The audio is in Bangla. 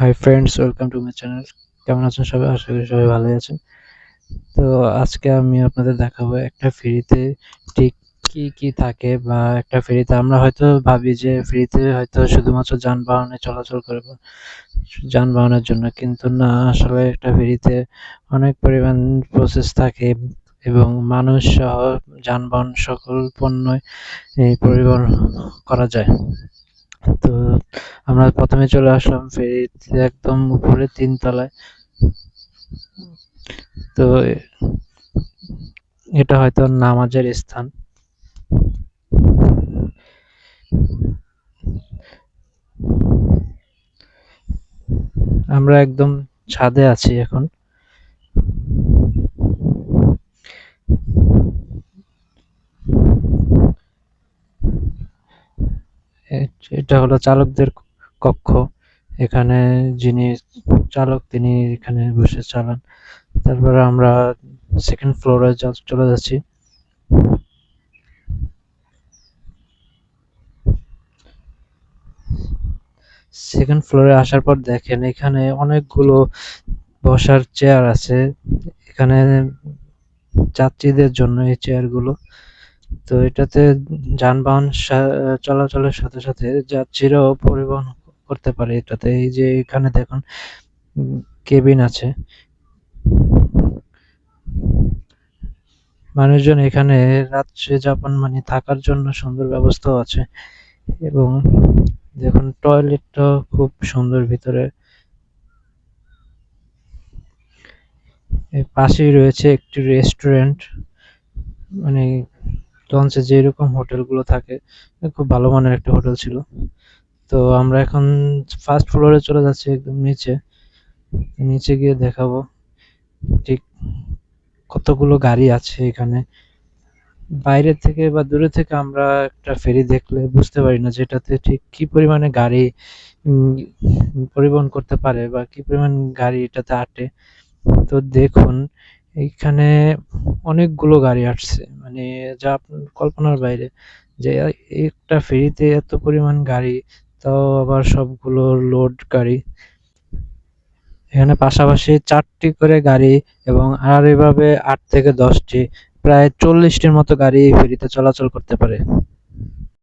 Hi friends welcome to my channel কেমন আছেন সবাই? আশা করি সবাই ভালোই আছেন। তো আজকে আমি আপনাদের দেখাবো একটা ফ্রিতে ঠিক কি কি থাকে বা একটা ফ্রিতে আমরা হয়তো ভাবি যে ফ্রিতে হয়তো শুধুমাত্র যানবাহনে চলাচল করব, যানবাহনের জন্য। কিন্তু না, আসলে একটা ফ্রিতে অনেক পরিমাণ প্রসেস থাকে এবং মানুষ সহ যানবাহন সকল পণ্যই পরিবহন করা যায়। তো আমরা প্রথমে চলে আসলাম ফেরিতে একদম উপরে তিনতলায়। তো এটা হয়তো নামাজের স্থান। আমরা একদম ছাদে আছি এখন। এটা হলো চালকদের কক্ষ। এখানে যিনি চালক, তিনি এখানে বসে চালান। তারপরে আমরা সেকেন্ড ফ্লোরে চলে যাচ্ছি। সেকেন্ড ফ্লোরে আসার পর দেখেন এখানে অনেকগুলো বসার চেয়ার আছে। এখানে যাত্রীদের জন্য এই চেয়ারগুলো তো এটাতে যানবাহন চলাচলের সাথে সাথে যাত্রীরাও পরিবহন করতে পারে এটাতে। এই যে এখানে দেখুন কেবিন আছে। মানুষজন এখানে রাত্রে যাপন মানে থাকার জন্য সুন্দর ব্যবস্থাও আছে এবং দেখুন টয়লেটটা খুব সুন্দর ভিতরে। পাশেই রয়েছে একটি রেস্টুরেন্ট মানে লঞ্চে যেরকম হোটেলগুলো থাকে খুব ভালো মানের একটা হোটেল ছিল। তো আমরা এখন ফার্স্ট ফ্লোরে চলে যাচ্ছি একদম নিচে। নিচে গিয়ে দেখাবো ঠিক কতগুলো গাড়ি আছে এখানে। বাইরে থেকে বা দূরে থেকে আমরা একটা ফেরি দেখলে বুঝতে পারি না যেটাতে ঠিক কি পরিমাণে গাড়ি পরিবহন করতে পারে বা কি পরিমাণ গাড়ি এটাতে আটে। তো দেখুন, এইখানে অনেকগুলো গাড়ি আসছে। মানে যা কল্পনার বাইরে যে একটা ফেরিতে এত পরিমাণ গাড়ি, তাও আবার সবগুলো লোড গাড়ি। এখানে পাশাপাশি চারটি করে গাড়ি এবং আর এভাবে আট থেকে দশটি, প্রায় চল্লিশটির মতো গাড়ি এই ফেরিতে চলাচল করতে পারে।